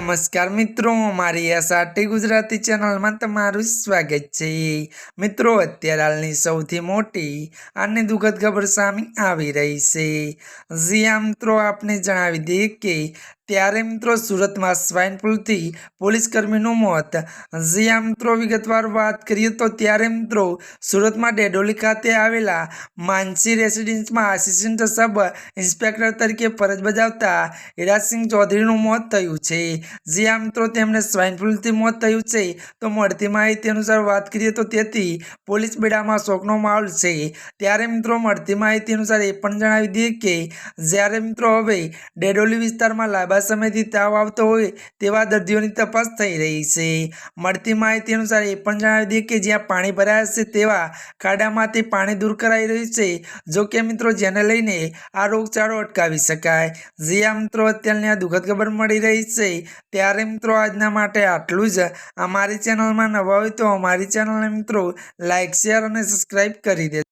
નમસ્કાર મિત્રો, મારી એસઆરટી ગુજરાતી ચેનલમાં તમારું સ્વાગત છે. મિત્રો, અત્યારે હાલની સૌથી મોટી અને દુઃખદ ખબર સામે આવી રહી છે. જ્યાં મિત્રો, આપને જણાવી દઈએ કે ત્યારે મિત્રો સુરતમાં સ્વાઇન ફ્લૂથી પોલીસ કર્મીનું મોત જ્યાં મિત્રો, વિગતવાર વાત કરીએ તો ત્યારે મિત્રો સુરતમાં ડેડોલી ખાતે આવેલા માનસી રેસિડેન્સમાં આસિસ્ટન્ટ સબ ઇન્સ્પેક્ટર તરીકે ફરજ બજાવતા હિરાજસિંહ ચૌધરીનું મોત થયું છે. જ્યાં મિત્રો, તેમને સ્વાઇન ફ્લૂથી મોત થયું છે. તો મળતી માહિતી અનુસાર વાત કરીએ તો તેથી પોલીસ બેડામાં શોકનો માહોલ છે. ત્યારે મિત્રો મળતી માહિતી અનુસાર એ પણ જણાવી દઈએ કે જ્યારે મિત્રો હવે ડેડોલી વિસ્તારમાં લાંબા સમયથી તાવ આવતો હોય તેવા દર્દીઓની તપાસ થઈ રહી છે. મળતી માહિતી અનુસાર એ પણ જણાવી દઈએ કે જ્યાં પાણી ભરાયા છે તેવા ખાડામાંથી પાણી દૂર કરાઈ રહ્યું છે. જો કે મિત્રો જેને લઈને આ રોગચાળો અટકાવી શકાય. જ્યાં મિત્રો, અત્યારની આ દુઃખદ ખબર મળી રહી છે. ત્યારે મિત્રો આજના માટે આટલું જ. અમારી ચેનલમાં નવા હોય તો અમારી ચેનલને મિત્રો લાઇક શેર અને સબસ્ક્રાઈબ કરી દે